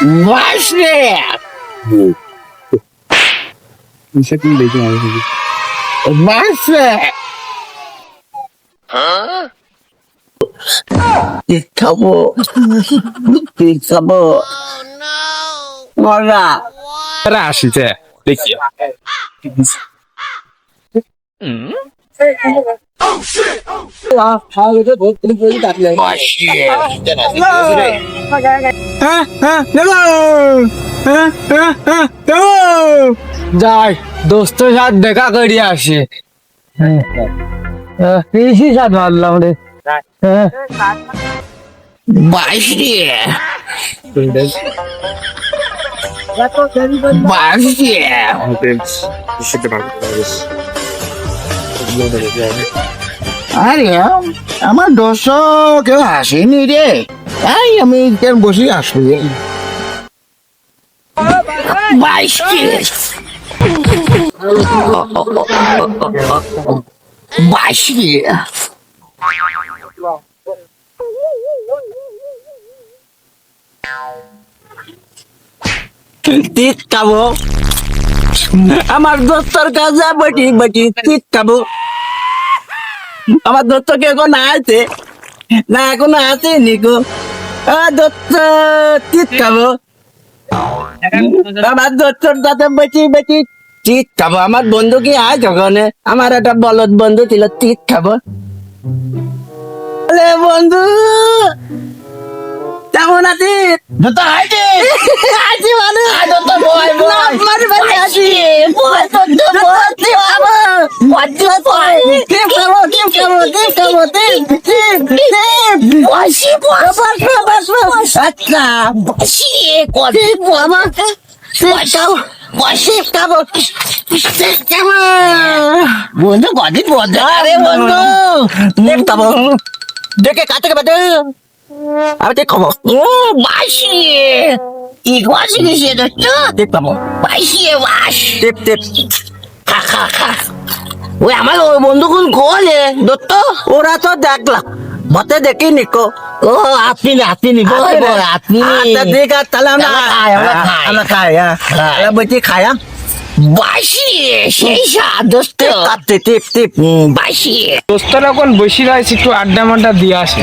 বাসরে সেকেন্ড দেখি আমি বাসরে ঠিক খাব ঠিক খাব মজা আরে আসিছে দেখি যাই দোস্তের সাথে দেখা করি আসি। সাথ মারলাম রে। হ্যাঁ। বাসরে বাসরে আরে, আমার দোষ কেউ আসেনি রে। এই, আমি কেন বসে আসবি আমার দোস্তর কাছে বটি বটি টিক খাব আমার দোস্তকে এখন আছে? না এখন আছে নিকো দোস্ত টিক খাব আমার দোস্তর কাছে বটি বটি টিক খাব আমার বন্ধু কি আজ ওখানে? আমার একটা বলদ বন্ধু ছিল টিক খাব আরে বন্ধু কেমন আছিস? আছি আছি মানে বয় বয়। মানে মানে আছি। বয় বয়। বাবা খাব খাব খাব বসি বস বস বস আচ্ছা বসি কোদি বাবা বসাও খাব খাব বন্ধু কদিন বন্ধু আরে বন্ধু খাব দেখে কাছে বাদে আমি ঠিক খবর ও বাসি কি বাসি কিসে দোস্ত দেখ পাবো বাসি বাস টেপ টেপ খা খা খা ওই আমার ওই বন্ধুগুন কোলে দত্ত। ওরা তো দেখলাম মতে দেখি নিকো। ও আপনি না আপনি আপনি। আচ্ছা ঠিক আছে তাহলে আমরা খাই আমরা খাই। আমরা হ্যাঁ। বলছি খাই হ্যাঁ। বাসি সেই দোস্ত। কাটতে টিপ টিপ বাসি দোস্তরা এখন বসে রয়েছে একটু আড্ডা মাড্ডা দিয়ে আসে।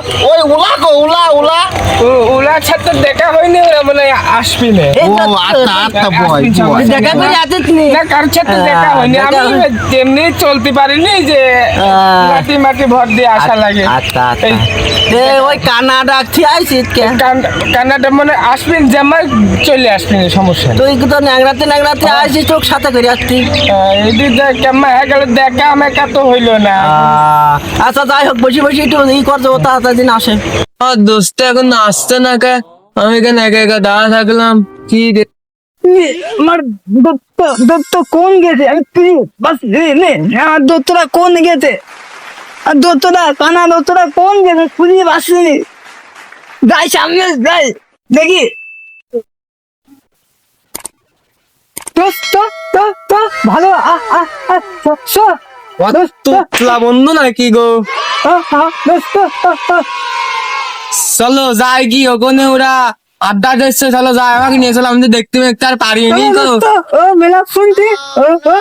হ্যাঁ, ওই উলা গো উলা উলা। ওরা সাথে দেখা হয়নি ওরা মানে আসবি না। ও আচ্ছা আচ্ছা বয় দেখা করে নি। না কার সাথে দেখা হয়নি। আমি তেমনি চলতে পারিনি যে মাটি মাটি ভর দিয়ে আসা লাগে। আচ্ছা আচ্ছা। এই এ ওই কানাডা কে? কান- কান্নাটা মানে আসবেন জামাই চলে আসবেন সমস্যা তুই তো ন্যাংরাতে ন্যাংরাতে আসিস তোর সাথে করে আসতি? এদি কেমন হয়ে গেল দেখা মেকা তো হইল না। আচ্ছা যাই হোক বসে বসে একটু ই করতে ও তাড়াতাড়ি। দিন আসে আমার দোস্ত এখন আসছে না কে আমি এখানে একা একা দাঁড়া থাকলাম কি রে আমার দত্ত দত্ত কোন গেছে আমি তুই বাস নে নে আমার দত্তরা কোন গেছে আর দত্তরা কানা দত্তরা কোন গেছে খুঁজে পাসনি যাই সামনে যাই দেখি তো তো তো তো ভালো আ আ আ চ চ দোস্ত তুতলা বন্ধু নাকি গো? আ, আ। চলো যাই কি ওখানে ওরা। আড্ডা দিচ্ছে চলো যাই। আমাকে নিয়ে চলো আমি তো দেখতে দেখতে আর পারিনি তো। ও মেলা শুনছি। ও ও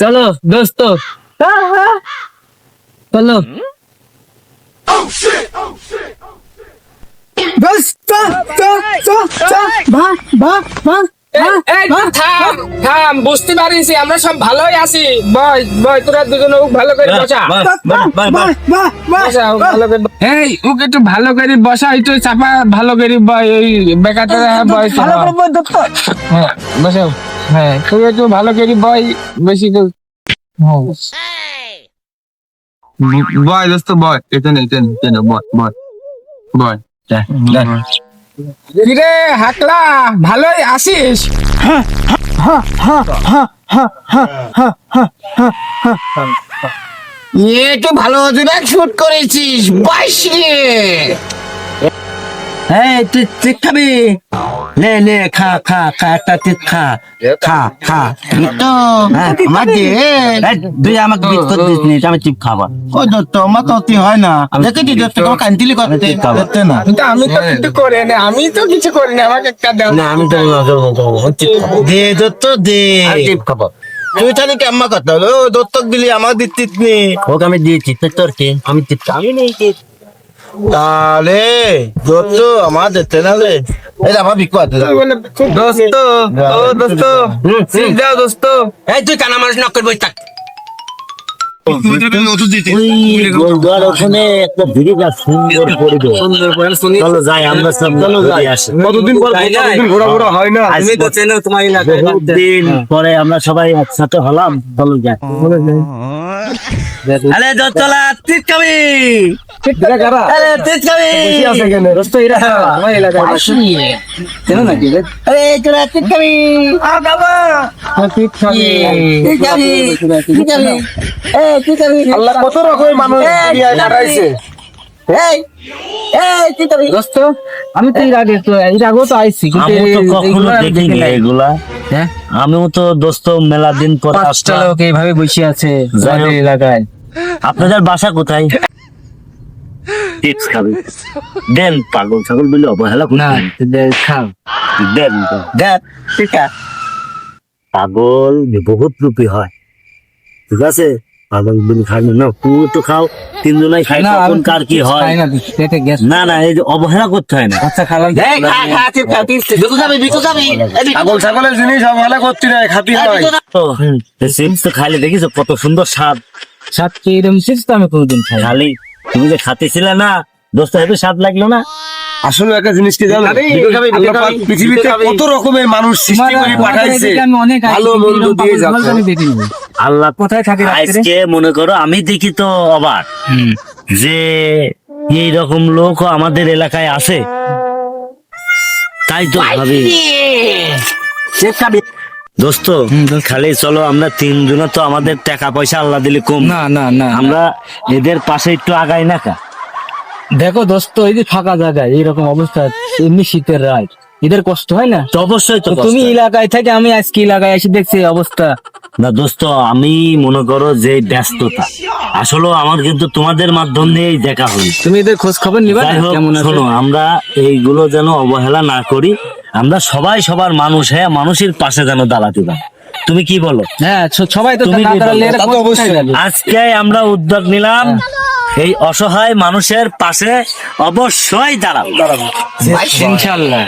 চলো দোস্ত। চলো। দোস্ত বা বা থাম থাম বুঝতে পারিস আমরা সব ভালোই আছি। বয় বয় তোরা দুজনে ভালো করে বসা। বসা, ভালো করে এই ওকে একটু ভালো করে বসা একটু চাপা ভালো করে বয় ওই বেকারটা বয় ভালো করে হ্যাঁ বসাও হ্যাঁ তুই একটু ভালো করে বয় বেশি করে। বয় দোস্ত বয় এখানে এখানে এখানে বয় বয় বয় কিরে হাকলা ভালোই আসিস একটু ভালো শুট করেছিস বাইশ রে এই তুই তুই খাবি? নে নে খা খা খা একটা খা। খা খা। তো আমার দে তুই আমাকে বিস্কুট দিস নি আমি চিপ খাবা। ও দত্ত আমার তো অতি হয় না। দেখেছি দত্ত তোমার কান্তিলি করতে করতে না। কিন্তু আমি তো কিছু করি না আমি তো কিছু করি না আমাকে একটা দাও। না আমি তো দে দত্ত দে। চিপ খাব। তুই তাহলে কেমন কথা? হলো দত্তক দিলি আমার দিতিস নি। ওকে আমি দিয়েছি তোর কি? আমি আমি নেই তাহলে আমার না রে এই আমার বিকু আছে দোস্ত ও দোস্ত সিট দাও দোস্ত। এই তুই কানা মানুষ নক করবি থাক। পরে আমরা সবাই একসাথে হলাম চলো যাই। আরে দোতলা তিত কবি। আরে তিত কবি। দোস্ত এরা আমার এলাকায় নাকি? রে? আরে তোরা তিত কবি। আ বাবা। হ্যাঁ, তুই খাবি। তিত কবি তিত কবি। এ তিত কবি। আল্লাহ কত রকমের মানুষ এই এই তিত কবি। দোস্ত আমি তো এর আগে তো এর আগেও তো আইছি কিন্তু আমি তো কখনো দেখিনি এগুলা। হ্যাঁ? আমিও তো দোস্ত মেলা দিন পর পাঁচটা আসলাম। লোক এইভাবে বসে আছে এলাকায়। আপনাদের বাসা কোথায়? টিপস খাবে দেন পাগল ছাগল বলে অবহেলা না খাও। দেন দেন। ঠিক পাগল বহুত রূপী হয়। ঠিক আছে? পাগল বলে খাবে না তুমি তো খাও। তিনজনাই খাই না আমি কার কি হয়? না না এই যে অবহেলা করতে হয় না। আচ্ছা খালাম ছাগলের জিনিস অবহেলা করতে খাতি হয় তো খাইলে দেখিছো কত সুন্দর স্বাদ। এরকম চিপস তো আমি কোনোদিন খাই খালি তুমি যে খাতেছিলে না দোস্ত এত স্বাদ লাগল না? আসলে একটা জিনিস কি জানো? আল্লাহ পৃথিবীতে কত রকমের মানুষ সৃষ্টি করে পাঠাইছে। ভালো মন্দ দিয়ে যাচ্ছে। আল্লাহ কোথায় থাকে আজকে মনে করো আমি দেখি তো অবাক যে এই রকম লোক আমাদের এলাকায় আছে। তাই তো ভাবি। দোস্ত খালি চলো আমরা তিনজন তো আমাদের টাকা পয়সা আল্লাহ দিলে কম। না না না আমরা এদের পাশে একটু আগাই না কা? দেখো দোস্ত এই যে ফাঁকা জায়গায় এইরকম অবস্থা এমনি শীতের রাত। এদের কষ্ট হয় না? তো অবশ্যই তো তুমি এলাকায় থেকে আমি আজকে এলাকায় এসে দেখছি অবস্থা। না দোস্ত আমি মনে করো যে ব্যস্ততা। আসলে আমার কিন্তু তোমাদের মাধ্যম দিয়েই দেখা হই তুমি এদের খোঁজ খবর নিবা শোনো আমরা এইগুলো যেন অবহেলা না করি। আমরা সবাই সবার মানুষ হ্যাঁ মানুষের পাশে যেন দাঁড়াতে পারি। তুমি কি বলো? হ্যাঁ সবাই তো তুমি। আজকে আমরা উদ্যোগ নিলাম এই অসহায় মানুষের পাশে অবশ্যই দাঁড়াবো। ইনশাল্লাহ।